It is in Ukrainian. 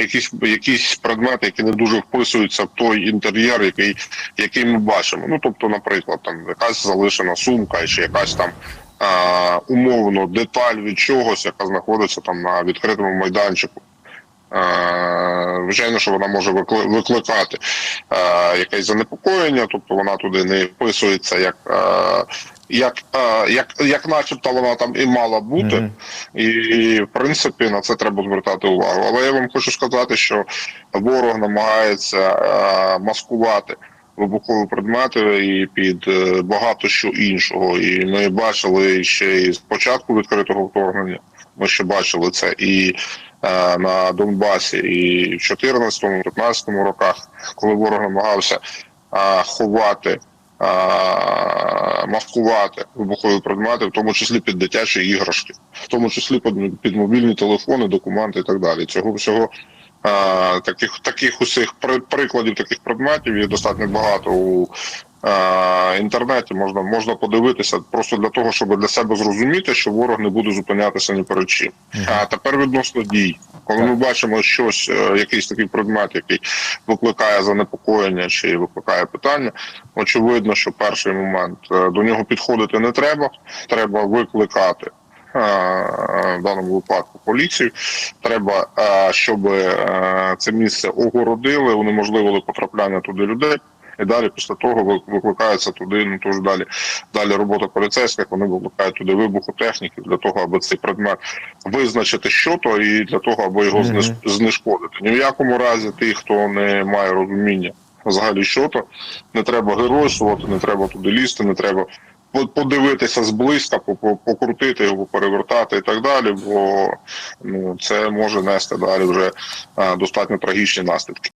якісь якісь предмети, які не дуже вписуються в той інтер'єр, який, який ми бачимо. Ну тобто, наприклад, там якась залишена сумка, чи якась там. Умовно деталь від чогось, яка знаходиться там на відкритому майданчику. Звичайно, що вона може викликати е, якесь занепокоєння, тобто вона туди не вписується як, е, як, е, як, як начебто вона там і мала бути. Мгм. І, і в принципі на це треба звертати увагу. Але я вам хочу сказати, що ворог намагається е, маскувати вибухові предмети і під е, багато що іншого. І ми бачили ще і з початку відкритого вторгнення. Ми ще бачили це і е, на Донбасі, і в 14-15 роках, коли ворог намагався е, ховати. е, Маскувати вибухові предмети, в тому числі під дитячі іграшки, в тому числі під, під мобільні телефони, документи і так далі. Цього всього таких таких усіх при- прикладів таких предметів є достатньо багато у е, інтернеті. Можна можна подивитися просто для того, щоб для себе зрозуміти, що ворог не буде зупинятися ні перед чим. А тепер відносно дій, коли ми бачимо щось, е, якийсь такий предмет, який викликає занепокоєння чи викликає питання. Очевидно, що перший момент е, до нього підходити не треба. Треба викликати. Е, В даному випадку поліцію треба, е, щоб е, це місце огородили, унеможливили потрапляння туди людей. І далі після того викликається туди, ну тож далі далі робота поліцейських. Вони викликають туди вибухотехніки для того, аби цей предмет визначити, що то, і для того, аби його знеш- знешкодити. Ні в якому разі тих, хто не має розуміння взагалі, що то не треба геройствувати, не треба туди лізти, не треба подивитися зблизька, по- по- покрутити його, перевертати і так далі. Бо ну це може нести далі вже е, достатньо трагічні наслідки.